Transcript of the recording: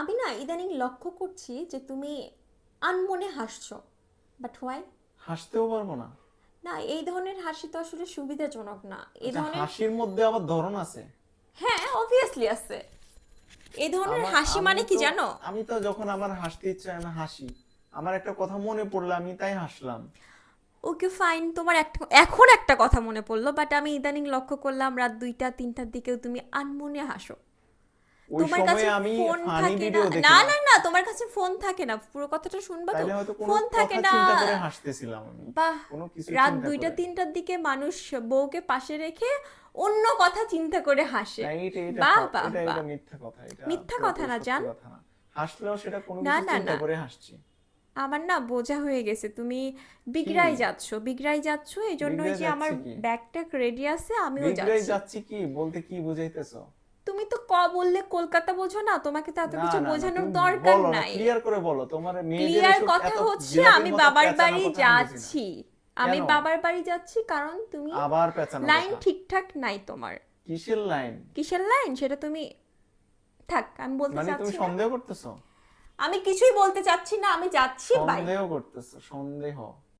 আমি না ইদানিং লক্ষ্য করছি যে তুমি আনমনে হাসছো। বাট হোয়াই হাসতেও পারব না। না এই ধরনের হাসি তো আসলে সুবিধাজনক না। এই আচ্ছা, ধরনের হাসির মধ্যে আবার ধরন আছে? হ্যাঁ অবভিয়াসলি আছে। এই ধরনের হাসি মানে কি জানো? আমি তো যখন আমার হাসতে ইচ্ছা হয় আমি হাসি। আমার একটা কথা মনে পড়ল আমি তাই হাসলাম। ওকে ফাইন তোমার একটা এখন একটা কথা মনে পড়ল বাট আমি ইদানিং লক্ষ্য করলাম রাত দুইটা তিনটার দিকেও তুমি আনমনে হাসো। তোমার কাছে ফোন থাকে না। না না না তোমার কাছে ফোন থাকে না। পুরো কথাটা শুনবা তো। ফোন থাকে না। হাসতেছিলাম আমি। বাহ রাত দুইটা তিনটার দিকে মানুষ বউকে পাশে রেখে অন্য কথা চিন্তা করে হাসে। বাহ, বাহ, মিথ্যা কথা এটা মিথ্যা কথা না, জান। হাসলেও সেটা কোনো চিন্তা করে হাসছি। আমার না বোঝা হয়ে গেছে। তুমি বিগড়াই যাচ্ছ বিগড়াই যাচ্ছ এই জন্যই যে আমার? ব্যাগটা রেডি আছে আমিও বিগড়াই যাচ্ছি। যাচ্ছি কি? বলতে কি বুঝাইতেছো? ক বললে কলকাতা বোঝো না? তোমাকে তো এত কিছু বোঝানোর দরকার নাই। ক্লিয়ার করে বলো। তোমার মেয়েদের ক্লিয়ার কথা হচ্ছে আমি বাবার বাড়ি। যাচ্ছি। আমি বাবার বাড়ি যাচ্ছি কারণ তুমি আবার লাইন ঠিকঠাক নাই তোমার। কিসের লাইন কিসের লাইন সেটা তুমি থাক আমি বলতে মানে তুমি সন্দেহ করতেছো? আমি কিছুই বলতে চাচ্ছি না আমি যাচ্ছি বাই সন্দেহ করতেছো সন্দেহ।